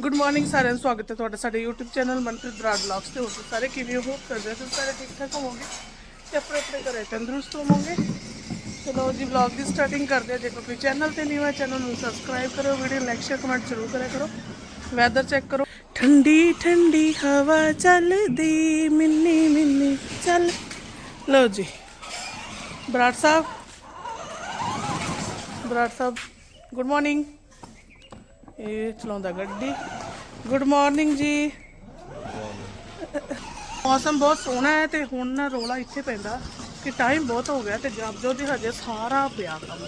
Good morning ਸਾਰਿਆਂ ਨੂੰ ਸਵਾਗਤ ਹੈ ਤੁਹਾਡਾ ਸਾਡੇ YouTube channel Manpreet Brar vlogs ਤੇ। ਹੋਰ ਤੁਸੀਂ ਸਾਰੇ ਕਿਵੇਂ ਹੋ? ਕਰਦੇ ਹੋ ਤੁਸੀਂ ਸਾਰੇ ਠੀਕ ਠਾਕ ਹੋਵੋਗੇ? ਤੇ ਆਪਣੇ ਆਪਣੇ ਘਰੇ ਤੰਦਰੁਸਤ ਹੋਵੋਗੇ? ਚਲੋ ਜੀ ਵਲੌਗ ਦੀ ਸਟਾਰਟਿੰਗ ਕਰਦੇ ਹਾਂ। ਜੇ ਕੋਈ ਚੈਨਲ ਤੇ ਨਹੀਂ ਹੋਇਆ ਚੈਨਲ ਨੂੰ ਸਬਸਕ੍ਰਾਈਬ ਕਰੋ ਵੀਡੀਓ ਲਾਈਕ ਸ਼ੇਅਰ ਕਮੈਂਟ ਜ਼ਰੂਰ ਕਰਿਆ ਕਰੋ। ਵੈਦਰ ਚੈੱਕ ਕਰੋ। ਠੰਡੀ ਠੰਡੀ ਹਵਾ ਚੱਲਦੀ, ਮਿੰਨੀ ਮਿੰਨੀ ਚੱਲ। ਲਓ ਜੀ, ਬਰਾੜ ਸਾਹਿਬ। ਬਰਾੜ ਸਾਹਿਬ ਗੁੱਡ ਮਾਰਨਿੰਗ ਇਹ ਚਲਾਉਂਦਾ ਗੱਡੀ। ਗੁੱਡ ਮਾਰਨਿੰਗ ਜੀ। ਮੌਸਮ ਬਹੁਤ ਸੋਹਣਾ ਹੈ ਤੇ ਹੁਣ ਨਾ ਰੋਲਾ ਇੱਥੇ ਪੈਂਦਾ ਕਿ ਟਾਈਮ ਬਹੁਤ ਹੋ ਗਿਆ ਤੇ ਜਬਜੋ ਦੀ ਹਜੇ ਸਾਰਾ ਪਿਆ ਕੰਮ।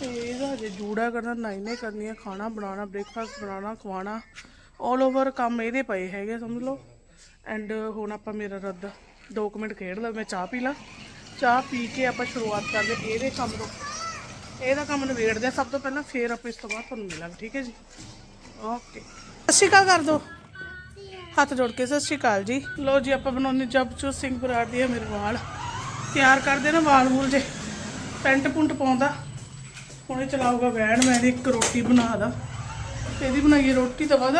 ਤੇ ਇਹਦਾ ਹਜੇ ਜੂੜਾ ਕਰਨਾ, ਨਾਈਨੇ ਕਰਨੀਆਂ, ਖਾਣਾ ਬਣਾਉਣਾ ਬ੍ਰੇਕਫਾਸਟ ਬਣਾਉਣਾ, ਖਵਾਉਣਾ 올 ਓਵਰ ਕੰਮ ਇਹਦੇ ਪਏ ਹੈਗੇ, ਸਮਝ ਲਓ। ਐਂਡ ਹੁਣ ਆਪਾਂ ਮੇਰਾ ਰੱਦ 2 ਮਿੰਟ ਖੇਡ ਲਾ, ਮੈਂ ਚਾਹ ਪੀ ਲਾ। ਚਾਹ ਪੀ ਕੇ ਆਪਾਂ ਸ਼ੁਰੂਆਤ ਕਰਦੇ ਇਹਦੇ ਕੰਮ ਤੋਂ। ਇਹਦਾ ਕੰਮ ਨਿਬੇੜਦੇ ਆ ਸਭ ਤੋਂ ਪਹਿਲਾਂ ਫੇਰ ਆਪਾਂ ਇਸ ਤੋਂ ਬਾਅਦ ਤੁਹਾਨੂੰ ਮਿਲਾਂਗੇ ਠੀਕ ਹੈ ਜੀ? ਓਕੇ ਸਤਿ ਸ਼੍ਰੀ ਅਕਾਲ ਕਰ ਦੋ। ਹੱਥ ਜੋੜ ਕੇ ਸਤਿ ਸ਼੍ਰੀ ਅਕਾਲ ਜੀ। ਲੋ ਜੀ ਆਪਾਂ ਬਣਾਉਣੇ ਜਪਚੂ ਸਿੰਘ ਬਰਾੜ ਦੀ ਹੈ ਮੇਰੇ ਵਾਲ। ਤਿਆਰ ਕਰਦੇ ਨਾ ਵਾਲ ਵੂਲ ਜੇ। ਪੈਂਟ ਪੁੰਟ ਪਾਉਂਦਾ। ਹੁਣੇ ਚਲਾਊਗਾ ਵੈਣ ਮੈਂ ਇੱਕ ਰੋਟੀ ਬਣਾ ਦਾ। ਤੇ ਇਹਦੀ ਬਣਾਈਏ ਰੋਟੀ ਤਾਂ ਬਾਅਦ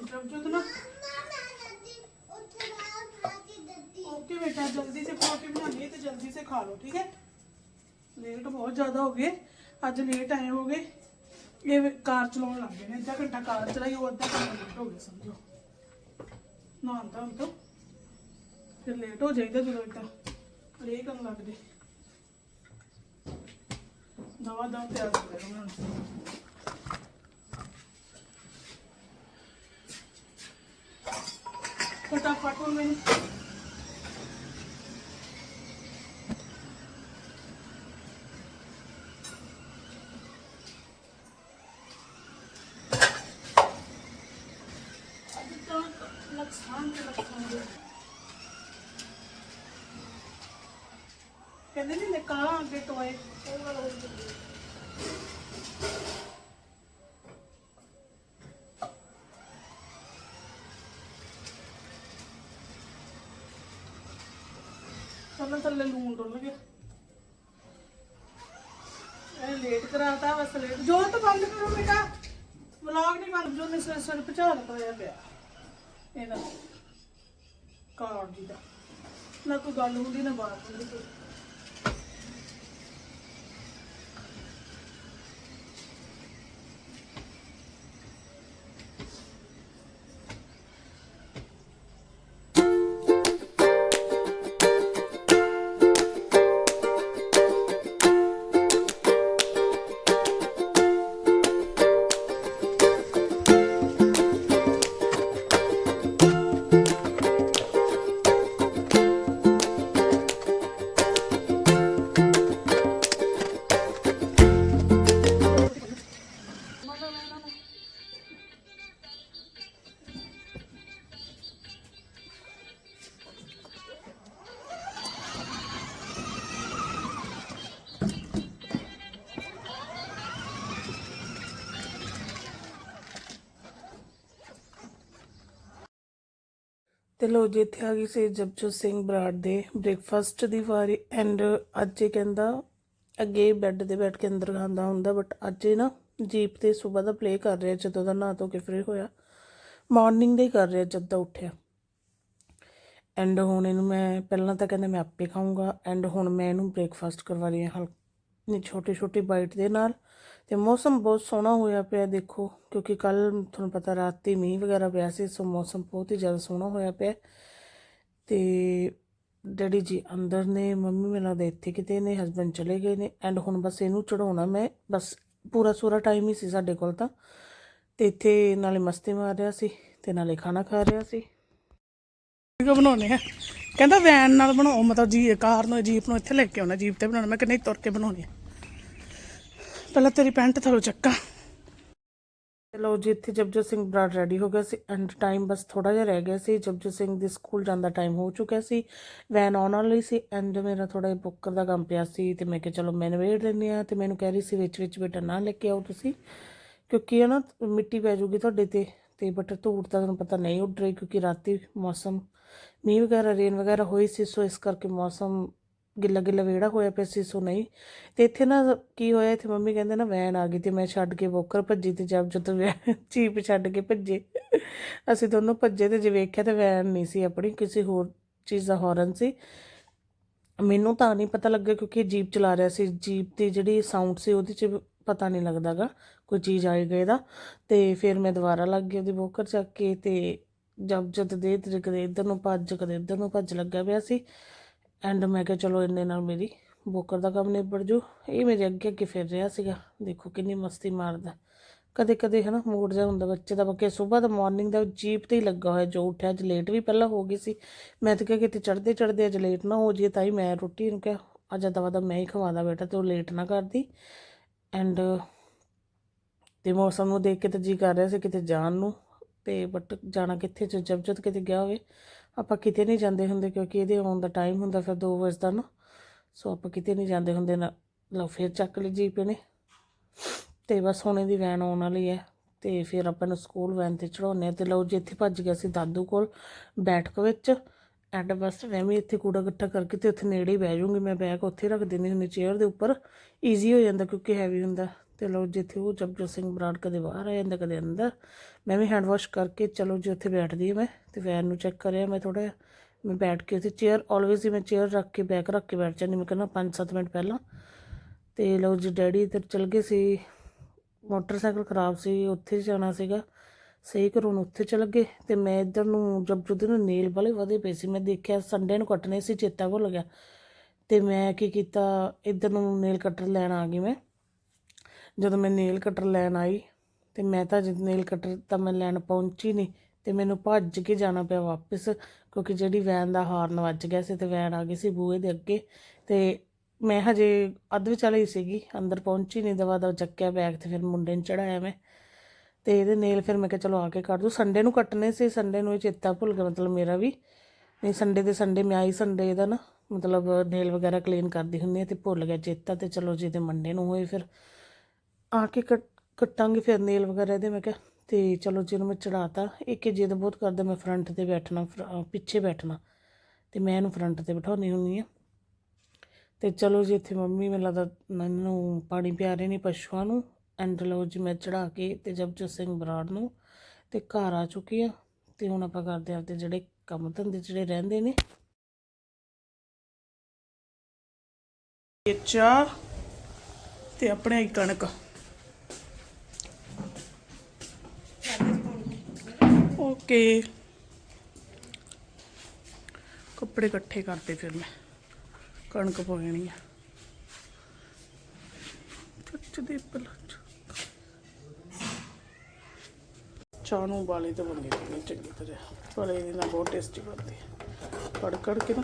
ਜਪਚੂ ਤਾਂ ਨਾ ਓਕੇ ਬੇਟਾ ਜਲਦੀ ਸੇ ਰੋਟੀ ਬਣਾਣੀ ਹੈ ਤੇ ਜਲਦੀ ਸੇ ਖਾ ਲਓ ਠੀਕ ਹੈ? ਲੇਟ ਬਹੁਤ ਜ਼ਿਆਦਾ ਹੋ ਗਏ। ਅੱਜ ਲੇਟ ਆਏ ਹੋ ਗਏ। ਇਹ ਕਾਰ ਚਲਾਉਣ ਲੱਗ ਗਏ ਨੇ। ਅੱਧਾ ਘੰਟਾ ਕਾਰ ਚਲਾਈ, ਉਹ ਅੱਧਾ ਘੰਟਾ ਲੇਟ ਹੋ ਗਏ ਸਮਝੋ। ਨਾ ਤਾਂ ਤਾਂ। ਫਿਰ ਲੇਟ ਹੋ ਜਾਈਦਾ ਜਦੋਂ ਇਦਾਂ ਰੇ ਕਰਨ ਲੱਗਦੇ। ਦਵਾ ਦਮ ਤਿਆਰ ਕਰ ਰਹੇ ਫਟਾਫਟ ਹੁਣ ਮੈਨੂੰ ਅੱਜ ਤਾਂ ਨੁਕਸਾਨ ਤੇ ਨੁਕਸਾਨ ਹੋ ਕਹਿੰਦੇ ਨਹੀਂ ਨਿਕਾਲਾਂ ਅੱਗੇ ਟੋਏ ਉਹ ਵਾਲਾ ਹੋ ਗਿਆ ਥੱਲੇ ਥੱਲੇ ਲੂਣ ਡੁੱਲ ਗਿਆ। ਇਹ ਲੇਟ ਕਰਾਤਾ ਬਸ ਲੇਟ ਜੋ ਤਾਂ ਬੰਦ ਕਰੋ ਬੇਟਾ। ਵਲੌਗ ਨਹੀਂ ਬੰਦ ਜੋ ਨੇ ਸਿਰ ਸਿਰ ਪਚਾ ਹੋਇਆ ਪਿਆ। ਇਹਦਾ ਕਾਰਡ ਜੀ ਦਾ। ਨਾ ਕੋਈ ਗੱਲ ਹੁੰਦੀ, ਨਾ ਬਾਤ ਹੁੰਦੀ। ਕੋਈ ਤੇ ਲੋ ਜੀ, ਇੱਥੇ ਆ ਗਈ ਸੀ ਜਪਜੋਤ ਸਿੰਘ ਬਰਾੜ ਦੇ ਬ੍ਰੇਕਫਾਸਟ ਦੀ ਵਾਰੀ ਐਂਡ ਅੱਜ ਇਹ ਕਹਿੰਦਾ ਅੱਗੇ ਬੈੱਡ ਤੇ ਬੈਠ ਕੇ ਅੰਦਰ ਖਾਂਦਾ ਹੁੰਦਾ ਬਟ ਅੱਜ ਇਹ ਨਾ ਜੀਪ ਤੇ ਸਵੇਰ ਦਾ ਪਲੇ ਕਰ ਰਿਹਾ, ਜਦੋਂ ਦਾ ਨਹਾ ਧੋ ਕੇ ਫ੍ਰੀ ਹੋਇਆ। ਮਾਰਨਿੰਗ ਦਾ ਹੀ ਕਰ ਰਿਹਾ ਜਦ ਦਾ ਉੱਠਿਆ। ਐਂਡ ਹੁਣ ਇਹਨੂੰ ਮੈਂ, ਪਹਿਲਾਂ ਤਾਂ ਕਹਿੰਦਾ ਮੈਂ ਆਪੇ ਖਾਊਂਗਾ ਐਂਡ ਹੁਣ ਮੈਂ ਇਹਨੂੰ ਬ੍ਰੇਕਫਾਸਟ ਕਰਵਾ ਰਹੀ ਹਾਂ ਹਲ ਛੋਟੇ ਛੋਟੇ ਬਾਈਟ ਦੇ ਨਾਲ। ਤੇ ਮੌਸਮ ਬਹੁਤ ਸੋਹਣਾ ਹੋਇਆ ਪਿਆ, ਦੇਖੋ, ਕਿਉਂਕਿ ਕੱਲ ਤੁਹਾਨੂੰ ਪਤਾ ਰਾਤ 'ਤੇ ਮੀਂਹ ਵਗੈਰਾ ਪਿਆ ਸੀ, ਸੋ ਮੌਸਮ ਬਹੁਤ ਹੀ ਜ਼ਿਆਦਾ ਸੋਹਣਾ ਹੋਇਆ ਪਿਆ। ਤੇ ਡੈਡੀ ਜੀ ਅੰਦਰ ਨੇ, ਮੰਮੀ ਮੈਨੂੰ ਲੱਗਦਾ ਇੱਥੇ ਕਿਤੇ ਨੇ ਹਸਬੰਡ ਚਲੇ ਗਏ ਨੇ। ਐਂਡ ਹੁਣ ਬਸ ਇਹਨੂੰ ਚੜਾਉਣਾ ਮੈਂ, ਬਸ ਪੂਰਾ ਸੂਰਾ ਟਾਈਮ ਹੀ ਸੀ ਸਾਡੇ ਕੋਲ ਤਾਂ। ਤੇ ਇੱਥੇ ਨਾਲੇ ਮਸਤੀ ਮਾਰ ਰਿਹਾ ਸੀ, ਤੇ ਨਾਲੇ ਖਾਣਾ ਖਾ ਰਿਹਾ ਸੀ। ਵੀਡੀਓ ਬਣਾਉਣੇ ਆ। ਕਹਿੰਦਾ ਵੈਨ ਨਾਲ ਬਣਾਓ, ਮਤਲਬ ਜੀ, ਕਾਰ ਨੂੰ, ਜੀਪ ਨੂੰ ਇੱਥੇ ਲੈ ਕੇ ਆਉਣਾ, ਜੀਪ ਤੇ ਬਣਾਉਣਾ। ਮੈਂ ਕਿ ਤੁਰ ਕੇ ਬਣਾਉਣੀ ਆ। ਪਹਿਲਾਂ ਤੇਰੀ ਪੈਂਟ ਥੱਲੋਂ ਚੱਕਾਂ। ਚਲੋ ਜੀ, ਇੱਥੇ ਜਪਜੋਤ ਸਿੰਘ ਬਰਾੜ ਰੈਡੀ ਹੋ ਗਿਆ ਸੀ ਐਂਡ ਟਾਈਮ ਬਸ ਥੋੜਾ ਜਿਹਾ ਰਹਿ ਗਿਆ ਸੀ। ਜਪਜੋਤ ਸਿੰਘ ਦੇ ਸਕੂਲ ਜਾਣ ਦਾ ਟਾਈਮ ਹੋ ਚੁੱਕਿਆ ਸੀ। ਵੈਨ ਆਉਣ ਵਾਲੀ ਸੀ ਐਂਡ ਮੇਰਾ ਥੋੜਾ ਜਿਹਾ ਬੁੱਕਰ ਦਾ ਕੰਮ ਪਿਆ ਸੀ ਤੇ ਮੈਂ ਕਿਹਾ ਚਲੋ ਮੈਂ ਨਵੇੜ ਲੈਂਦੀ ਆ ਤੇ ਮੈਨੂੰ ਕਹਿ ਰਹੀ ਸੀ, ਵਿੱਚ ਵਿੱਚ ਬੇਟਾ ਨਾ ਲੈ ਕੇ ਆਓ ਤੁਸੀਂ। ਕਿਉਂਕਿ ਹੈ ਨਾ ਮਿੱਟੀ ਪੈ ਜੂਗੀ ਤੁਹਾਡੇ ਤੇ ਤੇ ਬਟ ਧੂੜ ਤਾਂ ਤੁਹਾਨੂੰ ਪਤਾ ਨਹੀਂ ਉੱਡ ਰਹੀ, ਕਿਉਂਕਿ ਰਾਤੀ ਮੌਸਮ ਮੀਂਹ ਵਗੈਰਾ ਰੇਨ ਵਗੈਰਾ ਹੋਈ ਸੀ, ਸੋ ਇਸ ਕਰਕੇ ਮੌਸਮ ਗਿੱਲਾ ਗਿੱਲਾ ਵਿਹੜਾ ਹੋਇਆ ਪਿਆ ਸੀ, ਸੋ ਨਹੀਂ। ਤੇ ਇੱਥੇ ਨਾ ਕੀ ਹੋਇਆ, ਇੱਥੇ ਮੰਮੀ ਕਹਿੰਦੇ ਨਾ ਵੈਨ ਆ ਗਈ ਤੇ ਮੈਂ ਛੱਡ ਕੇ ਵੋਕਰ ਭੱਜੀ ਤੇ ਜਦ ਜਦੋਂ ਵੈਨ ਚੀਪ ਛੱਡ ਕੇ ਭੱਜੇ। ਅਸੀਂ ਦੋਨੋਂ ਭੱਜੇ ਤੇ ਜੇ ਵੇਖਿਆ ਤੇ ਵੈਨ ਨਹੀਂ ਸੀ ਆਪਣੀ, ਕਿਸੇ ਹੋਰ ਚੀਜ਼ ਦਾ ਹੌਰਨ ਸੀ। ਮੈਨੂੰ ਤਾਂ ਨਹੀਂ ਪਤਾ ਲੱਗਿਆ ਕਿਉਂਕਿ ਜੀਪ ਚਲਾ ਰਿਹਾ ਸੀ, ਜੀਪ ਦੀ ਜਿਹੜੀ ਸਾਊਂਡ ਸੀ ਉਹਦੇ 'ਚ ਪਤਾ ਨਹੀਂ ਲੱਗਦਾਗਾ, ਕੋਈ ਚੀਜ਼ ਆਈ ਗਈ ਦਾ। ਤੇ ਫਿਰ ਮੈਂ ਦੁਬਾਰਾ ਲੱਗ ਗਈ ਉਹਦੀ ਵੋਕਰ ਚੱਕ ਕੇ ਤੇ ਜਬ ਜਦ ਦੇ ਤੇ ਕਦੇ ਇੱਧਰ ਨੂੰ ਭੱਜ, ਕਦੇ ਇੱਧਰ ਨੂੰ ਭੱਜ ਲੱਗਾ ਪਿਆ ਸੀ। ਐਂਡ ਮੈਂ ਕਿਹਾ, ਚਲੋ ਇੰਨੇ ਨਾਲ ਮੇਰੀ ਬੋਕਰ ਦਾ ਕੰਮ ਨਿਬੜ ਜੂ। ਇਹ ਮੇਰੇ ਅੱਗੇ ਅੱਗੇ ਫਿਰ ਰਿਹਾ ਸੀਗਾ। ਦੇਖੋ ਕਿੰਨੀ ਮਸਤੀ ਮਾਰਦਾ। ਕਦੇ ਕਦੇ ਹੈ ਨਾ ਮੂਡ ਜਿਹਾ ਹੁੰਦਾ ਬੱਚੇ ਦਾ। ਬਾਕੀ ਸਵੇਰ ਦਾ ਮਾਰਨਿੰਗ ਦਾ ਜੀਪ ਤੇ ਹੀ ਲੱਗਾ ਹੋਇਆ, ਜੋ ਉੱਠਿਆ, ਅੱਜ ਲੇਟ ਵੀ ਪਹਿਲਾਂ ਹੋ ਗਈ ਸੀ। ਮੈਂ ਤਾਂ ਕਿਹਾ ਕਿਤੇ ਚੜਦੇ ਚੜਦੇ ਅੱਜ ਲੇਟ ਨਾ ਹੋ ਜੇ ਤਾਂ ਹੀ ਮੈਂ ਰੋਟੀ ਨੂੰ ਕਿਹਾ ਅੱਜ ਦਵਾ ਦਾ, ਮੈਂ ਹੀ ਖਵਾਦਾ ਬੇਟਾ, ਤੇ ਉਹ ਲੇਟ ਨਾ ਕਰਦੀ। ਐਂਡ ਤੇ ਮੌਸਮ ਨੂੰ ਦੇਖ ਕੇ ਤਾਂ ਜੀ ਕਰ ਰਿਹਾ ਸੀ ਕਿਤੇ ਜਾਣ ਨੂੰ। ਤੇ ਬਟ ਜਾਣਾ ਕਿੱਥੇ ਚ ਜਬ ਜਦ ਕਿਤੇ ਗਿਆ ਹੋਵੇ, ਆਪਾਂ ਕਿਤੇ ਨਹੀਂ ਜਾਂਦੇ ਹੁੰਦੇ ਕਿਉਂਕਿ ਇਹਦੇ ਆਉਣ ਦਾ ਟਾਈਮ ਹੁੰਦਾ ਫਿਰ 2 ਵਜੇ ਦਾ ਨਾ ਸੋ ਆਪਾਂ ਕਿਤੇ ਨਹੀਂ ਜਾਂਦੇ ਹੁੰਦੇ ਨਾ, ਲਓ ਫਿਰ ਚੱਕ ਲਈ ਜੀਪ ਨੇ ਤੇ ਬਸ ਹੁਣੇ ਦੀ ਵੈਨ ਆਉਣ ਵਾਲੀ ਹੈ, ਤੇ ਫਿਰ ਆਪਾਂ ਨੂੰ ਸਕੂਲ ਵੈਨ ਤੇ ਚੜਾਉਣੇ ਤੇ ਲਓ ਜੀ ਇੱਥੇ ਭੱਜ ਗਿਆ ਸੀ ਦਾਦੂ ਕੋਲ ਬੈਠਕ ਵਿੱਚ ਐਂਡ ਬਸ ਮੈਂ ਵੀ ਇੱਥੇ ਕੂੜਾ ਇਕੱਠਾ ਕਰਕੇ ਤੇ ਉੱਥੇ ਨੇੜੇ ਹੀ ਬਹਿ ਜਾਊਂਗੀ, ਮੈਂ ਬੈਗ ਉੱਥੇ ਰੱਖ ਦਿੰਦੀ ਹੁੰਦੀ ਚੇਅਰ ਦੇ ਉੱਪਰ ਈਜ਼ੀ ਹੋ ਜਾਂਦਾ ਕਿਉਂਕਿ ਹੈਵੀ ਹੁੰਦਾ। ਤੇ ਲਓ ਜਿੱਥੇ ਉਹ ਜਪਜੋਤ ਸਿੰਘ ਬਰਾੜ ਕਦੇ ਬਾਹਰ ਆ ਜਾਂਦਾ, ਕਦੇ ਅੰਦਰ। ਮੈਂ ਵੀ ਹੈਂਡ ਵਾਸ਼ ਕਰਕੇ ਚਲੋ ਜੀ ਉੱਥੇ ਬੈਠਦੀ ਹਾਂ ਮੈਂ ਤੇ ਵੈਨ ਨੂੰ ਚੈੱਕ ਕਰਿਆ ਮੈਂ ਥੋੜਾ ਮੈਂ ਬੈਠ ਕੇ ਉੱਥੇ ਚੇਅਰ ਆਲਵੇਜ਼ ਹੀ ਮੈਂ ਚੇਅਰ ਰੱਖ ਕੇ ਬੈਕ ਰੱਖ ਕੇ ਬੈਠ ਜਾਂਦੀ ਮੈਂ ਕਹਿੰਦਾ 5-7 ਮਿੰਟ ਪਹਿਲਾਂ। ਤੇ ਲਓ ਜੀ ਡੈਡੀ ਇੱਧਰ ਚਲ ਗਏ ਸੀ। ਮੋਟਰਸਾਈਕਲ ਖਰਾਬ ਸੀ, ਉੱਥੇ ਜਾਣਾ ਸੀਗਾ। ਸਹੀ ਕਰਾਉਣ ਉੱਥੇ ਚਲ ਗਏ ਤੇ ਮੈਂ ਇੱਧਰ ਨੂੰ ਜਬ ਜੁਦ ਨੂੰ ਨੇਲ ਵਾਲੇ ਵਧੇ ਪਏ ਸੀ। ਮੈਂ ਦੇਖਿਆ ਸੰਡੇ ਨੂੰ ਕੱਟਣੇ ਸੀ, ਚੇਤਾ ਭੁੱਲ ਗਿਆ। ਤੇ ਮੈਂ ਕੀ ਕੀਤਾ, ਇੱਧਰ ਨੂੰ ਨੇਲ ਕਟਰ ਲੈਣ ਆ ਗਈ ਮੈਂ। ਜਦੋਂ ਮੈਂ ਨੇਲ ਕਟਰ ਲੈਣ ਆਈ ਤੇ ਮੈਂ ਤਾਂ ਜਦ ਨੇਲ ਕਟਰ ਤਾਂ ਮੈਂ ਲੈਣ ਪਹੁੰਚੀ ਨਹੀਂ ਤੇ ਮੈਨੂੰ ਭੱਜ ਕੇ ਜਾਣਾ ਪਿਆ ਵਾਪਸ, ਕਿਉਂਕਿ ਜਿਹੜੀ ਵੈਨ ਦਾ ਹਾਰਨ ਵੱਜ ਗਿਆ ਸੀ ਤੇ ਵੈਨ ਆ ਗਈ ਸੀ ਬੂਹੇ ਦੇ ਅੱਗੇ, ਤੇ ਮੈਂ ਹਜੇ ਅੱਧ ਵਿਚਾਲੇ ਹੀ ਸੀਗੀ, ਅੰਦਰ ਪਹੁੰਚੀ ਨਹੀਂ ਦਵਾ ਦਾ ਚੱਕਿਆ ਬੈਗ ਤੇ ਫਿਰ ਮੁੰਡੇ ਨੂੰ ਚੜਾਇਆ ਮੈਂ, ਤੇ ਇਹਦੇ ਨੇਲ ਫਿਰ ਮੈਂ ਕਿਹਾ ਚਲੋ ਆ ਕੇ ਕੱਟ ਦੂੰ ਸੰਡੇ ਨੂੰ ਕੱਟਨੇ ਸੀ ਸੰਡੇ ਨੂੰ ਇਹ ਚੇਤਾ ਭੁੱਲ ਗਿਆ ਮਤਲਬ ਮੇਰਾ ਵੀ, ਨਹੀਂ ਸੰਡੇ ਦੇ ਸੰਡੇ ਮੈਂ ਆਈ ਸੰਡੇ ਦਾ ਨਾ, ਮਤਲਬ ਨੇਲ ਵਗੈਰਾ ਕਲੀਨ ਕਰਦੀ ਹੁੰਦੀ ਹਾਂ ਤੇ ਭੁੱਲ ਗਿਆ ਚੇਤਾ ਤੇ ਚਲੋ ਜੀ ਤੇ ਮੰਡੇ ਨੂੰ ਹੋਏ ਫਿਰ ਆ ਕੇ ਕੱਟ, ਕੱਟਾਂਗੇ ਫਿਰ ਨੇਲ ਵਗੈਰਾ ਇਹਦੇ ਮੈਂ ਕਿਹਾ, ਤੇ ਚਲੋ ਜਿਹਨੂੰ ਮੈਂ ਚੜਾਤਾ, ਇੱਕ ਜਿੱਦ ਬਹੁਤ ਕਰਦਾ ਮੈਂ ਫਰੰਟ ਤੇ ਬੈਠਣਾ, ਫਰ- ਪਿੱਛੇ ਬੈਠਣਾ, ਤੇ ਮੈਂ ਇਹਨੂੰ ਫਰੰਟ ਤੇ ਬਿਠਾਉਣੀ ਹੁੰਦੀ ਆ ਤੇ ਚਲੋ ਜੀ ਇੱਥੇ ਮੰਮੀ ਮੈਨੂੰ ਲੱਗਦਾ ਇਹਨਾਂ ਨੂੰ ਪਾਣੀ ਪਿਆ ਰਹੇ ਨੇ ਪਸ਼ੂਆਂ ਨੂੰ ਐਂਡ ਲਓ ਜੀ ਮੈਂ ਚੜਾ ਕੇ ਤੇ ਜਪਜੋਤ ਸਿੰਘ ਬਰਾੜ ਨੂੰ, ਤੇ ਘਰ ਆ ਚੁੱਕੀ ਆ ਤੇ ਹੁਣ ਆਪਾਂ ਕਰਦੇ ਆਪਦੇ ਜਿਹੜੇ ਕੰਮ ਧੰਦੇ ਜਿਹੜੇ ਰਹਿੰਦੇ ਨੇ। ਇਹ ਚਾਹ ਤੇ ਆਪਣੇ ਆਈ ਕਣਕ। ਓਕੇ। ਕੱਪੜੇ ਇਕੱਠੇ ਕਰਦੇ ਫਿਰ ਮੈਂ। ਕਣਕ ਪਾਉਣੀ ਆ। ਚੱਚ ਦੇ ਪਲਚ ਚਾਹ ਨੂੰ ਉਬਾਲੇ ਤੇ ਬਣੀ ਨਹੀਂ ਚੰਗੀ ਤਰ੍ਹਾਂ। ਪਰ ਇਹਦੇ ਨਾਲ ਬਹੁਤ ਟੇਸਟੀ ਬਣਦੀ ਕੜ ਕੜ ਕੇ ਨਾ।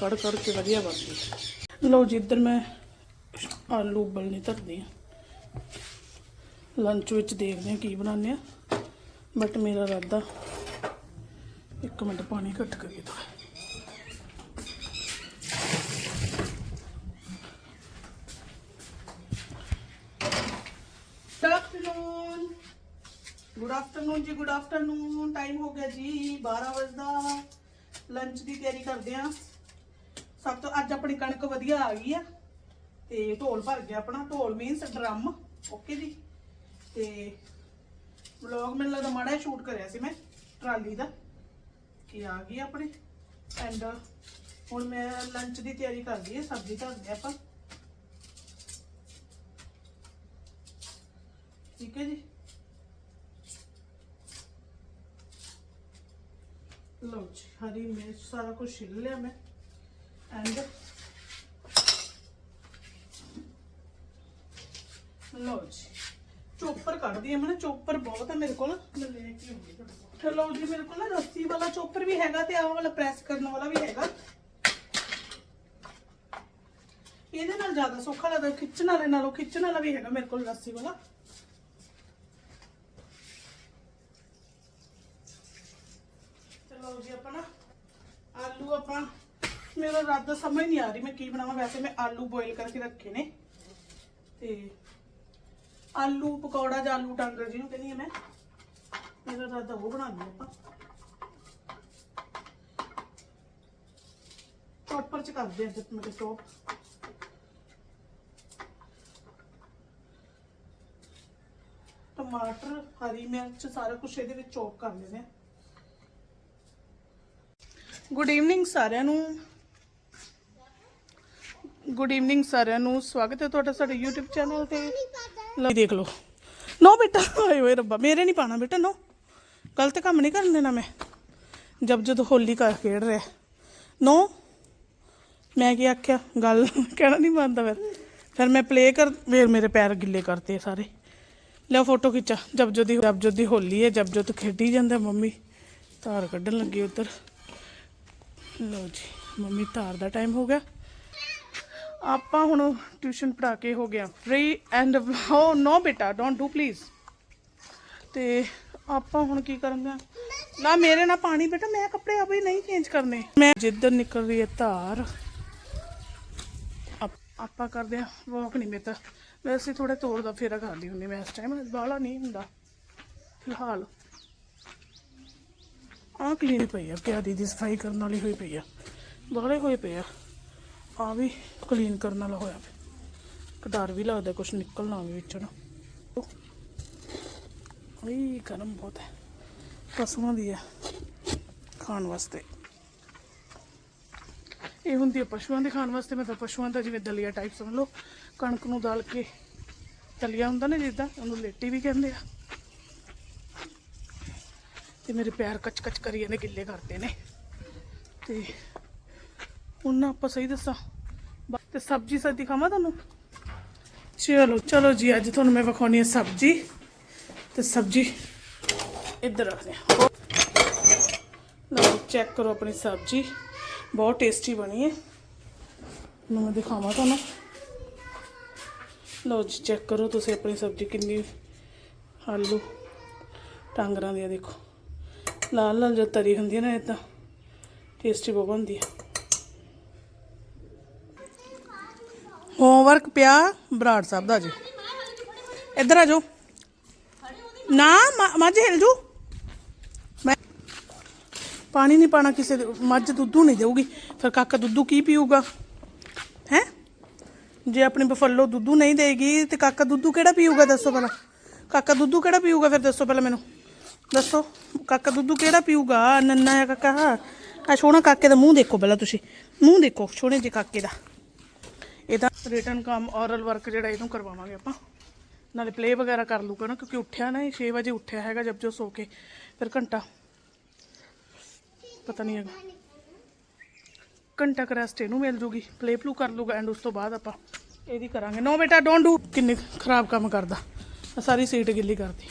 ਕੜ ਕੜ ਕੇ ਵਧੀਆ ਬਣਦੀ ਲਓ ਜੀ, ਇੱਧਰ ਮੈਂ ਆਲੂ ਉਬਲਨੇ ਧਰਦੀ ਆ ਲੰਚ ਵਿੱਚ ਦੇਖਦੇ ਹਾਂ ਕੀ ਬਣਾਉਂਦੇ ਆ ਬਟ ਮੇਰਾ ਇਰਾਦਾ, ਇੱਕ ਮਿੰਟ ਪਾਣੀ ਘੱਟ ਕਰੀ ਦੋ ਗੁੱਡ ਆਫਟਰਨੂਨ ਜੀ ਗੁੱਡ ਆਫਟਰਨੂਨ ਟਾਈਮ ਹੋ ਗਿਆ ਜੀ 12 ਵਜੇ ਦਾ ਲੰਚ ਦੀ ਤਿਆਰੀ ਕਰਦੇ ਆ ਸਭ ਤੋਂ ਅੱਜ ਆਪਣੀ ਕਣਕ ਵਧੀਆ ਆ ਗਈ ਆ। ਤੇ ਢੋਲ ਭਰ ਗਿਆ ਆਪਣਾ, ਢੋਲ, ਮੀਨਸ ਡਰਮ ਓਕੇ ਜੀ। ਤੇ ਵਲੌਗ ਮੈਨੂੰ ਲੱਗਦਾ ਮਾੜਾ ਸ਼ੂਟ ਕਰਿਆ ਸੀ ਮੈਂ, ਟਰਾਲੀ ਦਾ। ਕੀ ਆ ਗਈ ਆਪਣੇ। ਐਂਡ ਹੁਣ ਮੈਂ ਲੰਚ ਦੀ ਤਿਆਰੀ ਕਰਦੀ ਆ ਸਬਜ਼ੀ ਧਰਦੇ ਆਪਾਂ। ਠੀਕ ਹੈ ਜੀ। ਲਓ ਜੀ, ਹਰੀ ਮਿਰਚ ਸਾਰਾ ਕੁਝ ਛਿੱਲ ਲਿਆ ਮੈਂ। ਐਂਡ ਲਓ ਜੀ ਚੋਪਰ ਕੱਢਦੀ ਹਾਂ ਮੈਂ ਚੋਪਰ ਬਹੁਤ ਹੈ ਮੇਰੇ ਕੋਲ। ਮੈਂ ਲੈ ਕੇ ਆਉਂਗੀ ਲਓ ਜੀ ਮੇਰੇ ਕੋਲ ਨਾ ਰੱਸੀ ਵਾਲਾ ਚੋਪਰ ਵੀ ਹੈਗਾ ਤੇ ਆਹ ਵਾਲਾ ਪ੍ਰੈਸ ਕਰਨ ਵਾਲਾ ਵੀ ਹੈਗਾ। ਇਹਦੇ ਨਾਲ ਜ਼ਿਆਦਾ ਸੌਖਾ ਲੱਗਦਾ ਖਿੱਚਣ ਵਾਲੇ ਨਾਲੋਂ ਖਿੱਚਣ ਵਾਲਾ ਵੀ ਹੈਗਾ ਮੇਰੇ ਕੋਲ ਰੱਸੀ ਵਾਲਾ ਚਲੋ ਜੀ ਆਪਣਾ ਆਲੂ ਆਪਾਂ ਮੇਰਾ ਰਾਤ ਦਾ ਸਮਝ ਨਹੀਂ ਆ ਰਹੀ। ਮੈਂ ਕੀ ਬਣਾਵਾਂ? ਵੈਸੇ ਮੈਂ ਆਲੂ ਬੋਇਲ ਕਰਕੇ ਰੱਖੇ ਨੇ। ਤੇ ਆਲੂ, ਪਕੌੜਾ ਜਾਂ ਆਲੂ ਟਾਂਗਰ ਜਿਹਨੂੰ ਕਹਿੰਦੀ ਆ ਮੈਂ। ਮੇਰਾ ਰਾਦਾ ਉਹ ਬਣਾਉਂਦੇ ਆਪਾਂ। ਚੌਪਰ ਚ ਕਰਦੇ ਆ ਜਿੱਤ ਮੈਂ ਚੌਪ ਟਮਾਟਰ, ਹਰੀ ਮਿਰਚ, ਸਾਰਾ ਕੁਝ ਇਹਦੇ ਵਿੱਚ ਚੌਪ ਕਰ ਲੈਣੇ ਆ ਗੁੱਡ ਈਵਨਿੰਗ ਸਾਰਿਆਂ ਨੂੰ। ਗੁੱਡ ਈਵਨਿੰਗ ਸਾਰਿਆਂ ਨੂੰ। ਸਵਾਗਤ ਹੈ ਤੁਹਾਡਾ ਸਾਡੇ YouTube ਚੈਨਲ ਤੇ। ਲਓ ਦੇਖ ਲਓ। ਨੋ ਬੇਟਾ ਆਏ ਹੋਏ ਰੱਬਾ ਮੇਰੇ ਨਹੀਂ ਪਾਣਾ ਬੇਟਾ ਨੋ। ਗਲਤ ਕੰਮ ਨਹੀਂ ਕਰਨ ਦੇਣਾ ਮੈਂ। ਜਬ ਜਦ ਹੋਲੀ ਕਾ ਖੇਡ ਰਿਹਾ। ਨੋ ਮੈਂ ਕੀ ਆਖਿਆ? ਗੱਲ ਕਹਿਣਾ ਨਹੀਂ ਮੰਨਦਾ ਫਿਰ ਫਿਰ ਮੈਂ ਪਲੇ ਕਰ ਫਿਰ ਮੇਰੇ ਪੈਰ ਗਿੱਲੇ ਕਰਤੇ ਸਾਰੇ। ਲਿਆ ਫੋਟੋ ਖਿੱਚਾ। ਜਬ ਜਦ ਦੀ ਜਬ ਜਦ ਦੀ ਹੋਲੀ ਹੈ ਜਬ ਜਦ ਖੇਡੀ ਜਾਂਦਾ ਮੰਮੀ। ਧਾਰ ਕੱਢਣ ਲੱਗੀ ਉੱਧਰ। ਲਓ ਜੀ ਮੰਮੀ ਧਾਰ ਦਾ ਟਾਈਮ ਹੋ ਗਿਆ। ਆਪਾਂ ਹੁਣ ਟਿਊਸ਼ਨ ਪੜਾ ਕੇ ਹੋ ਗਿਆ। ਫ੍ਰੀ ਐਂਡ ਓ ਨੋ ਬੇਟਾ ਡੋਂਟ ਡੂ ਪਲੀਜ਼ ਤੇ ਆਪਾਂ ਹੁਣ ਕੀ ਕਰਾਂਗੇ ਨਾ ਮੇਰੇ ਨਾਲ ਪਾਣੀ ਬੇਟਾ, ਮੈਂ ਕੱਪੜੇ ਆਪੇ ਨਹੀਂ ਚੇਂਜ ਕਰਨੇ। ਮੈਂ ਜਿੱਧਰ ਨਿਕਲ ਰਹੀ ਹੈ ਧਾਰ। ਆਪਾਂ ਕਰਦੇ ਆ ਵਾਕ ਨਹੀਂ ਮੇਤਾ ਵੈਸੇ ਥੋੜਾ ਤੋੜ ਦਾ ਫੇਰਾ ਕਰਦੀ ਹੁੰਦੀ ਮੈਂ ਇਸ ਟਾਈਮ ਬਾਲਾ ਨਹੀਂ ਹੁੰਦਾ। ਫਿਲਹਾਲ। ਆਹ ਕਲੀਨ ਪਈ ਆ ਕਿਆ ਦੀ ਸਫ਼ਾਈ ਕਰਨ ਵਾਲੀ ਹੋਈ ਪਈ ਆ। ਬਾਹਲੇ ਹੋਏ ਪਏ ਆ। ਆ ਵੀ ਕਲੀਨ ਕਰਨ ਵਾਲਾ ਹੋਇਆ ਪਿਆ ਡਰ ਵੀ ਲੱਗਦਾ ਕੁਝ ਨਿਕਲਣਾ ਵੀ ਵਿੱਚੋਂ ਨਾ। ਓਏ, ਗਰਮ ਬਹੁਤ ਹੈ। ਪਸ਼ੂਆਂ ਦੀ ਹੈ, ਖਾਣ ਵਾਸਤੇ। ਇਹ ਹੁੰਦੀ ਹੈ ਪਸ਼ੂਆਂ ਦੇ ਖਾਣ ਵਾਸਤੇ। ਮੈਂ ਤਾਂ ਪਸ਼ੂਆਂ ਦਾ ਜਿਵੇਂ ਦਲੀਆ ਟਾਈਪ ਸਮਝ ਲਓ। ਕਣਕ ਨੂੰ ਦਲ ਕੇ ਦਲੀਆ ਹੁੰਦਾ ਨਾ ਜਿੱਦਾਂ, ਉਹਨੂੰ ਲੇਟੀ ਵੀ ਕਹਿੰਦੇ ਆ। ਤੇ ਮੇਰੇ ਪੈਰ ਕੱਚ ਕੱਚ ਕਰੀ ਜਾਂਦੇ, ਗਿੱਲੇ ਕਰਦੇ ਨੇ। ਤੇ ਹੁਣ ਨਾ ਆਪਾਂ ਸਹੀ ਦੱਸਾਂ ਬ- ਤੇ ਸਬਜੀ ਸਦੀ ਖਾਵਾਂ ਤੁਹਾਨੂੰ ਚਲੋ ਚਲੋ ਜੀ ਅੱਜ ਤੁਹਾਨੂੰ ਮੈਂ ਵਿਖਾਉਣੀ ਹੈ ਸਬਜੀ ਤੇ ਸਬਜੀ ਇੱਧਰ ਰੱਖਦੇ ਹਾਂ ਲਓ ਚੈੱਕ ਕਰੋ ਆਪਣੀ ਸਬਜੀ ਬਹੁਤ ਟੇਸਟੀ ਬਣੀ ਹੈ ਹੁਣ ਮੈਂ ਦਿਖਾਵਾਂ ਤੁਹਾਨੂੰ ਲਓ ਜੀ ਚੈੱਕ ਕਰੋ ਤੁਸੀਂ ਆਪਣੀ ਸਬਜੀ ਕਿੰਨੀ ਆਲੂ ਟਾਂਗਰਾਂ ਦੀਆਂ ਦੇਖੋ ਲਾਲ ਲਾਲ ਜੋ ਤਰੀ ਹੁੰਦੀ ਹੈ ਨਾ ਇਦਾਂ ਟੇਸਟੀ ਬਹੁਤ ਹੁੰਦੀ ਹੈ ਹੋਮਵਰਕ ਪਿਆ ਬਰਾੜ ਸਾਹਿਬ ਦਾ ਜੀ। ਇੱਧਰ ਆ ਜਾਓ। ਨਾ ਮੱਝ ਹਿਲ ਜੂ। ਮੈਂ ਪਾਣੀ ਨਹੀਂ ਪਾਣਾ ਕਿਸੇ ਦੇ ਮੱਝ ਦੁੱਧੂ ਨਹੀਂ ਦੇਊਗੀ। ਫਿਰ ਕਾਕਾ ਦੁੱਧੂ ਕੀ ਪੀਊਗਾ? ਹੈ? ਜੇ ਆਪਣੀ ਬਫੱਲੋ ਦੁੱਧੂ ਨਹੀਂ ਦੇਗੀ ਤੇ ਕਾਕਾ ਦੁੱਧੂ ਕਿਹੜਾ ਪੀਊਗਾ, ਦੱਸੋ ਪਹਿਲਾਂ। ਕਾਕਾ ਦੁੱਧੂ ਕਿਹੜਾ ਪੀਊਗਾ, ਫਿਰ ਦੱਸੋ ਪਹਿਲਾਂ ਮੈਨੂੰ। ਦੱਸੋ, ਕਾਕਾ ਦੁੱਧੂ ਕਿਹੜਾ ਪੀਊਗਾ? ਨੰਨਾ ਆ ਕਾਕਾ। ਆ ਸੋਹਣਾ ਕਾਕੇ ਦਾ ਮੂੰਹ ਦੇਖੋ ਪਹਿਲਾਂ ਤੁਸੀਂ। ਮੂੰਹ ਦੇਖੋ, ਸੋਹਣੇ ਜੇ ਕਾਕੇ ਦਾ। ਰਿਟਨ ਕੰਮ ਔਰਲ ਵਰਕ ਜਿਹੜਾ ਇਹਨੂੰ ਕਰਵਾਵਾਂਗੇ ਆਪਾਂ। ਨਾਲੇ ਪਲੇ ਵਗੈਰਾ ਕਰ ਲੂਗਾ ਨਾ, ਕਿਉਂਕਿ ਉੱਠਿਆ ਨਾ ਇਹ 6 ਵਜੇ ਉੱਠਿਆ ਹੈਗਾ ਜਬ ਜੋ ਸੋ ਕੇ, ਫਿਰ ਘੰਟਾ। ਪਤਾ ਨਹੀਂ ਹੈਗਾ। ਘੰਟਾ ਕੁ ਰੈਸਟ ਇਹਨੂੰ ਮਿਲ ਜੂਗੀ ਪਲੇ ਪਲੂ ਕਰ ਲੂਗਾ ਐਂਡ ਉਸ ਤੋਂ ਬਾਅਦ ਆਪਾਂ ਇਹਦੀ ਕਰਾਂਗੇ। ਨੋ ਬੇਟਾ ਡੋਂਟ ਡੂ ਕਿੰਨੇ ਖਰਾਬ ਕੰਮ ਕਰਦਾ। ਸਾਰੀ ਸੀਟ ਗਿੱਲੀ ਕਰਦੀ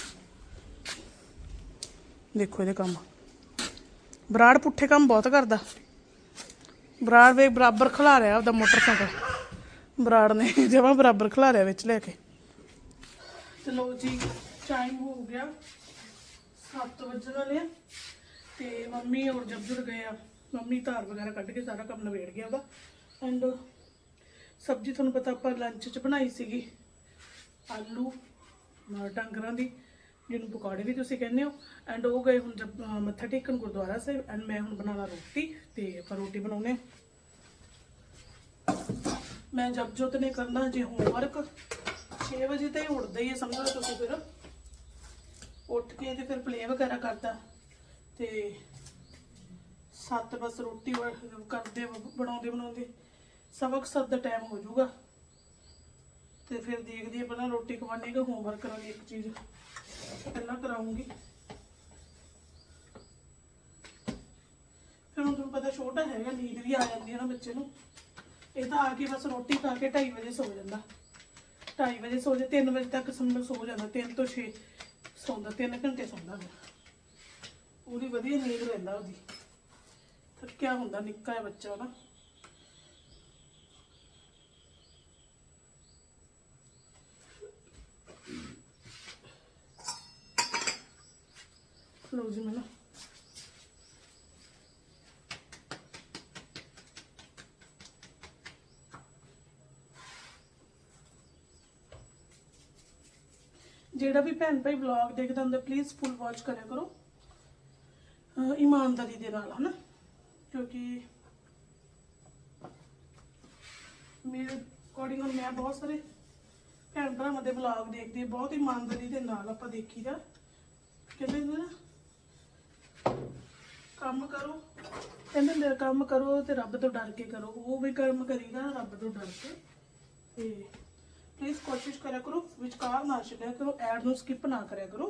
ਦੇਖੋ ਇਹਦੇ ਕੰਮ। ਬਰਾੜ ਪੁੱਠੇ ਕੰਮ ਬਹੁਤ ਕਰਦਾ। ਬਰਾੜ ਵੇ ਬਰਾਬਰ ਖਿਲਾ ਰਿਹਾ ਉਹਦਾ ਮੋਟਰਸਾਈਕਲ। ਬਰਾੜ ਨੇ ਜਮਾ ਬਰਾਬਰ ਖਿਲਾਰਿਆ ਵਿੱਚ ਲੈ ਕੇ। ਚਲੋ ਜੀ ਟਾਈਮ ਹੋ ਗਿਆ 7 ਵਜੇ ਵਾਲੇ ਤੇ ਮੰਮੀ ਔਰ ਜਬਜੁਰ ਗਏ ਆ। ਮੰਮੀ ਧਾਰ ਵਗੈਰਾ ਕੱਢ ਕੇ ਸਾਰਾ ਕੰਮ ਨਵੇੜ ਗਿਆ ਉਹਦਾ। ਐਂਡ ਸਬਜ਼ੀ ਤੁਹਾਨੂੰ ਪਤਾ ਆਪਾਂ ਲੰਚ 'ਚ ਬਣਾਈ ਸੀਗੀ, ਆਲੂ, ਨਾਲ ਟਾਂਗਰਾਂ ਦੀ, ਜਿਹਨੂੰ ਪਕੌੜੇ ਵੀ ਤੁਸੀਂ ਕਹਿੰਦੇ ਹੋ। ਐਂਡ ਉਹ ਗਏ ਹੁਣ ਜਬ ਮੱਥਾ ਟੇਕਣ ਗੁਰਦੁਆਰਾ ਸਾਹਿਬ। ਐਂਡ ਮੈਂ ਹੁਣ ਬਣਾਉਣਾ ਰੋਟੀ ਤੇ ਆਪਾਂ ਰੋਟੀ ਬਣਾਉਨੇ ਮੈਂ ਜਪਜੋਤ ਨੇ ਕਰਨਾ ਜੇ ਹੋਮਵਰਕ 6 ਵਜੇ ਤਾਂ ਹੀ ਉੱਠਦਾ ਹੀ ਹੈ, ਸਮਝ ਲਓ ਤੁਸੀਂ ਫਿਰ। ਉੱਠ ਕੇ ਤੇ ਫਿਰ ਪਲੇ ਵਗੈਰਾ ਕਰਦਾ। ਤੇ ਸੱਤ ਬਸ ਰੋਟੀ ਕਰਦੇ ਬਣਾਉਂਦੇ ਬਣਾਉਂਦੇ। ਸਬਕ ਸੱਤ ਦਾ ਟਾਈਮ ਹੋ ਜਾਊਗਾ। ਤੇ ਫਿਰ ਦੇਖਦੀ ਆ ਪਹਿਲਾਂ ਰੋਟੀ ਖਵਾਉਣੀ ਕਿ ਹੋਮਵਰਕ ਕਰਾਂਗੇ ਇੱਕ ਚੀਜ਼। ਪਹਿਲਾਂ ਕਰਾਉਂਗੀ। ਫਿਰ ਹੁਣ ਤੁਹਾਨੂੰ ਪਤਾ ਛੋਟਾ ਹੈਗਾ, ਨੀਂਦ ਵੀ ਆ ਜਾਂਦੀ ਹੈ ਨਾ ਬੱਚੇ ਨੂੰ। ਇਹ ਤਾਂ ਆ ਕੇ ਬਸ ਰੋਟੀ ਖਾ ਕੇ 2:30 ਵਜੇ ਸੋ ਜਾਂਦਾ। 2:30 ਵਜੇ ਸੋ ਜਾ 3 ਵਜੇ ਤੱਕ ਸਮਝ ਸੋ ਜਾਂਦਾ 3 ਤੋਂ 6 ਸੌਂਦਾ 3 ਘੰਟੇ ਸੌਂਦਾ ਫਿਰ। ਪੂਰੀ ਵਧੀਆ ਨੀਂਦ ਲੈਂਦਾ ਉਹਦੀ। ਥੱਕਿਆ ਹੁੰਦਾ, ਨਿੱਕਾ ਜਿਹਾ ਬੱਚਾ ਨਾ। ਲਓ ਜੀ ਮੈਨੂੰ ਜਿਹੜਾ ਵੀ ਭੈਣ ਭਾਈ ਵਲੌਗ ਦੇਖਦਾ ਹੁੰਦਾ ਪਲੀਜ਼ ਫੁੱਲ ਵਾਚ ਕਰਿਆ ਕਰੋ। ਇਮਾਨਦਾਰੀ ਦੇ ਨਾਲ, ਹਨਾ? ਕਿਉਂਕਿ ਮੇਰੇ ਅਕੋਰਡਿੰਗ ਮੈਂ ਬਹੁਤ ਸਾਰੇ ਭੈਣ ਭਰਾਵਾਂ ਦੇ ਵਲੌਗ ਦੇਖਦੀ ਬਹੁਤ ਇਮਾਨਦਾਰੀ ਦੇ ਨਾਲ ਆਪਾਂ ਦੇਖੀਦਾ ਕਹਿੰਦੇ ਨਾ, ਕੰਮ ਕਰੋ, ਕਹਿੰਦੇ ਮੇਰਾ ਕੰਮ ਕਰੋ ਤੇ ਰੱਬ ਤੋਂ ਡਰ ਕੇ ਕਰੋ। ਉਹ ਵੀ ਕੰਮ ਕਰੀਦਾ ਰੱਬ ਤੋਂ ਡਰ ਕੇ। ਤੇ ਪਲੀਜ਼ ਕੋਸ਼ਿਸ਼ ਕਰਿਆ ਕਰੋ, ਵਿਚਕਾਰ ਨਾ ਛੱਡਿਆ ਕਰੋ ਐਡ ਨੂੰ ਸਕਿਪ ਨਾ ਕਰਿਆ ਕਰੋ,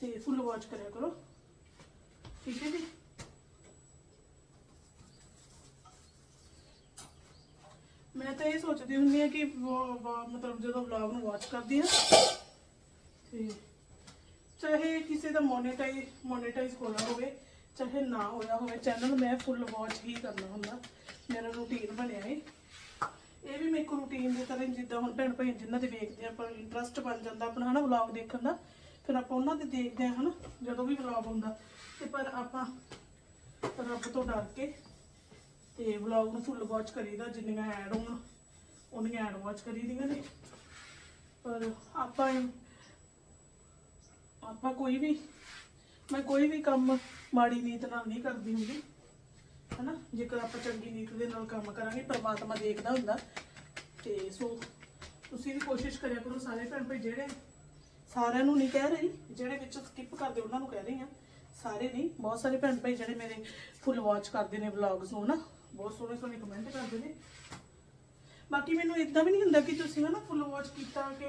ਤੇ ਫੁੱਲ ਵਾਚ ਕਰਿਆ ਕਰੋ। ਠੀਕ ਹੈ ਜੀ? ਮੈਂ ਤਾਂ ਇਹ ਸੋਚਦੀ ਹੁੰਦੀ ਹਾਂ ਕਿ ਮਤਲਬ ਜਦੋਂ ਵਲੌਗ ਨੂੰ ਵਾਚ ਕਰਦੀ ਆ ਤੇ ਚਾਹੇ ਕਿਸੇ ਦਾ ਮੋਨੇਟਾਈਜ਼ ਮੋਨੇਟਾਈਜ਼ ਹੋਣਾ ਹੋਵੇ, ਚਾਹੇ ਨਾ ਹੋਇਆ ਹੋਵੇ ਚੈਨਲ ਮੈਂ ਫੁੱਲ ਵਾਚ ਹੀ ਕਰਨਾ ਹੁੰਦਾ। ਮੇਰਾ ਰੂਟੀਨ ਬਣਿਆ ਹੈ ਇਹ ਵੀ ਮੇਰੇ ਕੋ ਰੂਟੀਨ ਦੀ ਤਰ੍ਹਾਂ ਹੀ ਜਿੱਦਾਂ ਹੁਣ ਭੈਣ ਭਾਈ ਜਿਨ੍ਹਾਂ ਦੇ ਵੇਖਦੇ ਆ, ਆਪਾਂ ਇੰਟਰਸਟ ਬਣ ਜਾਂਦਾ ਆਪਣਾ, ਹਨਾ ਵਲੌਗ ਦੇਖਣ ਦਾ। ਫਿਰ ਆਪਾਂ ਉਹਨਾਂ ਦੇ ਦੇਖਦੇ ਆ, ਹਨਾ, ਜਦੋਂ ਵੀ ਵਲੌਗ ਹੁੰਦਾ। ਤੇ ਪਰ ਆਪਾਂ ਰੱਬ ਤੋਂ ਡਰ ਕੇ ਤੇ ਵਲੌਗ ਨੂੰ ਫੁੱਲ ਵਾਚ ਕਰੀਦਾ, ਜਿੰਨੀਆਂ ਐਡ ਹੋਣ, ਉਹਨੀਆਂ ਐਡ ਵਾਚ ਕਰੀਦੀਆਂ ਨੇ। ਪਰ ਆਪਾਂ ਆਪਾਂ ਕੋਈ ਵੀ, ਮੈਂ ਕੋਈ ਵੀ ਕੰਮ ਮਾੜੀ ਨੀਤ ਨਾਲ ਨਹੀਂ ਕਰਦੀ ਹੁੰਦੀ। ਹਨਾ? ਜੇਕਰ ਆਪਾਂ ਚੰਗੀ ਨੀਤ ਦੇ ਨਾਲ ਕੰਮ ਕਰਾਂਗੇ, ਪਰਮਾਤਮਾ ਦੇਖਦਾ ਹੁੰਦਾ। ਤੇ ਸੋ ਤੁਸੀਂ ਵੀ ਕੋਸ਼ਿਸ਼ ਕਰਿਆ ਕਰੋ ਸਾਰੇ ਭੈਣ ਭਾਈ, ਜਿਹੜੇ ਸਾਰਿਆਂ ਨੂੰ ਨਹੀਂ ਕਹਿ ਰਹੀ, ਜਿਹੜੇ ਵਿੱਚ ਸਕਿਪ ਕਰਦੇ, ਉਹਨਾਂ ਨੂੰ ਕਹਿ ਰਹੀ ਆ ਸਾਰੇ ਨਹੀਂ, ਬਹੁਤ ਸਾਰੇ ਭੈਣ ਭਾਈ ਜਿਹੜੇ ਮੇਰੇ ਫੁੱਲ ਵਾਚ ਕਰਦੇ ਨੇ ਵਲੌਗਸ ਨੂੰ ਨਾ ਬਹੁਤ ਸੋਹਣੇ ਸੋਹਣੇ ਕਮੈਂਟ ਕਰਦੇ ਨੇ। ਬਾਕੀ ਮੈਨੂੰ ਇਦਾਂ ਵੀ ਨਹੀਂ ਹੁੰਦਾ ਕਿ ਤੁਸੀਂ ਹਨਾ ਫੁੱਲ ਵਾਚ ਕੀਤਾ ਕਿ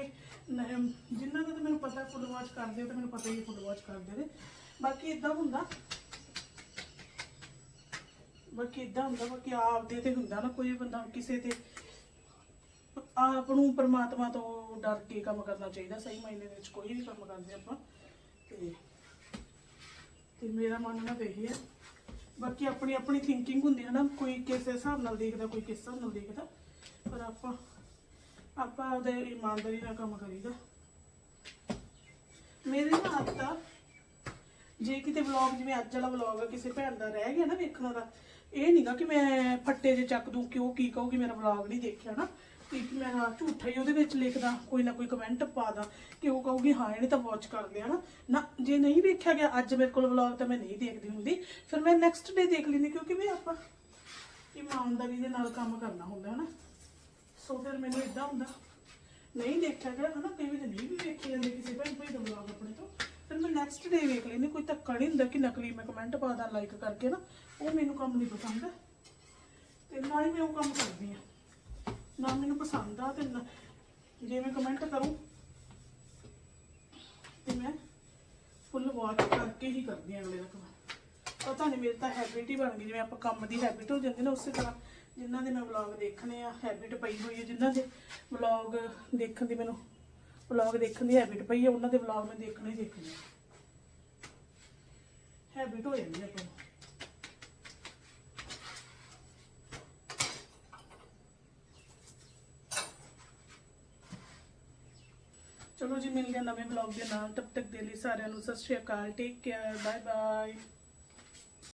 ਨ- ਦਾ ਮੈਨੂੰ ਪਤਾ ਫੁੱਲ ਵਾਚ ਕਰਦੇ ਹੋ ਤਾਂ ਮੈਨੂੰ ਪਤਾ ਹੀ ਫੁੱਲ ਵਾਚ ਕਰਦੇ ਨੇ। ਬਾਕੀ ਇਦਾਂ ਹੁੰਦਾ। ਬਾਕੀ ਇਦਾਂ ਹੁੰਦਾ ਬਾਕੀ ਆਪ ਦੇ ਤੇ ਹੁੰਦਾ ਨਾ ਕੋਈ ਬੰਦਾ ਕਿਸੇ ਤੇ। ਆਪ ਨੂੰ ਪ੍ਰਮਾਤਮਾ ਤੋਂ ਡਰ ਕੇ ਕੰਮ ਕਰਨਾ ਚਾਹੀਦਾ, ਸਹੀ ਮਾਇਨੇ ਵਿੱਚ ਕੋਈ ਵੀ ਕੰਮ ਕਰਦੇ ਆਪਾਂ। ਤੇ ਤੇ ਮੇਰਾ ਮੰਨਣਾ ਤਾਂ ਇਹ ਹੈ। ਬਾਕੀ ਆਪਣੀ ਆਪਣੀ ਥਿੰਕਿੰਗ ਹੁੰਦੀ ਹੈ ਨਾ, ਕੋਈ ਕਿਸ ਹਿਸਾਬ ਨਾਲ ਦੇਖਦਾ, ਕੋਈ ਕਿਸ ਹਿਸਾਬ ਨਾਲ ਦੇਖਦਾ। ਪਰ ਆਪਾਂ ਆਪਾਂ ਉਹਦੇ ਇਮਾਨਦਾਰੀ ਨਾਲ ਕੰਮ ਕਰੀਦਾ। ਮੇਰੇ ਨਾਲ ਆਦਤ ਜੇ ਕਿਤੇ ਵਲੌਗ ਜਿਵੇਂ ਅੱਜ ਵਾਲਾ ਵਲੌਗ ਆ, ਕਿਸੇ ਭੈਣ ਦਾ ਰਹਿ ਗਿਆ ਨਾ ਵੇਖਣ ਵਾਲਾ ਇਹ ਨਹੀਂਗਾ ਕਿ ਮੈਂ ਫੱਟੇ ਜੇ ਚੱਕ ਦੂੰ, ਕਿ ਉਹ ਕੀ ਕਹੂਗੀ, ਮੇਰਾ ਵਲੌਗ ਨਹੀਂ ਦੇਖਿਆ ਨਾ। ਕਿ ਮੈਂ ਹਾਂ ਝੂਠਾ ਹੀ ਉਹਦੇ ਵਿੱਚ ਲਿਖਦਾ, ਕੋਈ ਨਾ ਕੋਈ ਕਮੈਂਟ ਪਾ ਕਿ ਉਹ ਕਹੂਗੀ, ਹਾਂ, ਇਹਨੇ ਤਾਂ ਵਾਚ ਕਰ ਲਿਆ ਨਾ। ਨਾ, ਜੇ ਨਹੀਂ ਵੇਖਿਆ ਗਿਆ, ਅੱਜ ਮੇਰੇ ਕੋਲ ਵਲੌਗ ਤਾਂ ਮੈਂ ਨਹੀਂ ਦੇਖਦੀ ਹੁੰਦੀ। ਫਿਰ ਮੈਂ ਨੈਕਸਟ ਡੇ ਦੇਖ ਲੈਂਦੀ, ਕਿਉਂਕਿ ਵੀ ਆਪਾਂ ਇਮਾਨਦਾਰੀ ਦੇ ਨਾਲ ਕੰਮ ਕਰਨਾ ਹੁੰਦਾ ਹੈ ਨਾ ਸੋ ਫਿਰ ਮੈਨੂੰ ਇਦਾਂ ਹੁੰਦਾ। ਨਹੀਂ ਦੇਖਿਆ ਗਿਆ, ਹਨਾ? ਕਈ ਵਾਰ ਨਹੀਂ ਵੀ ਵੇਖੇ ਜਾਂਦੇ ਕਿਸੇ ਭੈਣ ਭਾਈ ਦਾ ਵਲੌਗ ਆਪਣੇ ਤੋਂ। ਫਿਰ ਮੈਂ ਨੈਕਸਟ ਡੇ ਵੇਖ ਲੈਂਦੀ, ਕੋਈ ਧੱਕਾ ਨਹੀਂ ਹੁੰਦਾ ਕਿ ਨਕਲੀ ਮੈਂ ਕਮੈਂਟ ਪਾਦਾ ਲਾਈਕ ਕਰਕੇ ਨਾ। ਉਹ ਮੈਨੂੰ ਕੰਮ ਨਹੀਂ ਪਸੰਦ ਤੇ ਨਾ ਹੀ ਮੈਂ ਉਹ ਕੰਮ ਕਰਦੀ ਆ ਨਾ ਮੈਨੂੰ ਪਸੰਦ ਆ ਤੇ ਨਾ- ਜੇ ਮੈਂ ਕਮੈਂਟ ਕਰੂੰ ਤੇ ਮੈਂ ਫੁੱਲ ਵਾਚ ਕਰਕੇ ਹੀ ਕਰਦੀ ਆ ਅਗਲੇ ਦਾ ਕਮੈਂਟ ਪਤਾ ਨਹੀਂ ਮੇਰੇ ਤਾਂ ਹੈਬਿਟ ਹੀ ਬਣ ਗਈ, ਜਿਵੇਂ ਆਪਾਂ ਕੰਮ ਦੀ ਹੈਬਿਟ ਹੋ ਜਾਂਦੀ ਨਾ ਉਸੇ ਤਰ੍ਹਾਂ। ਜਿਨ੍ਹਾਂ ਦੇ ਮੈਂ ਵਲੌਗ ਦੇਖਣੇ ਆ ਹੈਬਿਟ ਪਈ ਹੋਈ ਹੈ ਜਿਨ੍ਹਾਂ ਦੇ ਵਲੌਗ ਦੇਖਣ ਦੀ ਮੈਨੂੰ ਵਲੌਗ ਦੇਖਣ ਦੀ ਹੈਬਿਟ ਪਈ ਹੈ ਉਹਨਾਂ ਦੇ ਵਲੌਗ ਮੈਂ ਦੇਖਣੇ ਹੀ ਦੇਖਣੇ ਆ। ਹੈਬਿਟ ਹੋ ਜਾਂਦੀ ਹੈ ਆਪਾਂ ਨੂੰ ਚਲੋ ਜੀ, ਮਿਲਦੇ ਹਾਂ ਨਵੇਂ ਵਲੌਗ ਦੇ ਨਾਲ। ਤਬ ਤੱਕ ਦੇ ਲਈ ਸਾਰਿਆਂ ਨੂੰ ਸਤਿ ਸ਼੍ਰੀ ਅਕਾਲ ਟੇਕ ਕੇਅਰ ਬਾਏ ਬਾਏ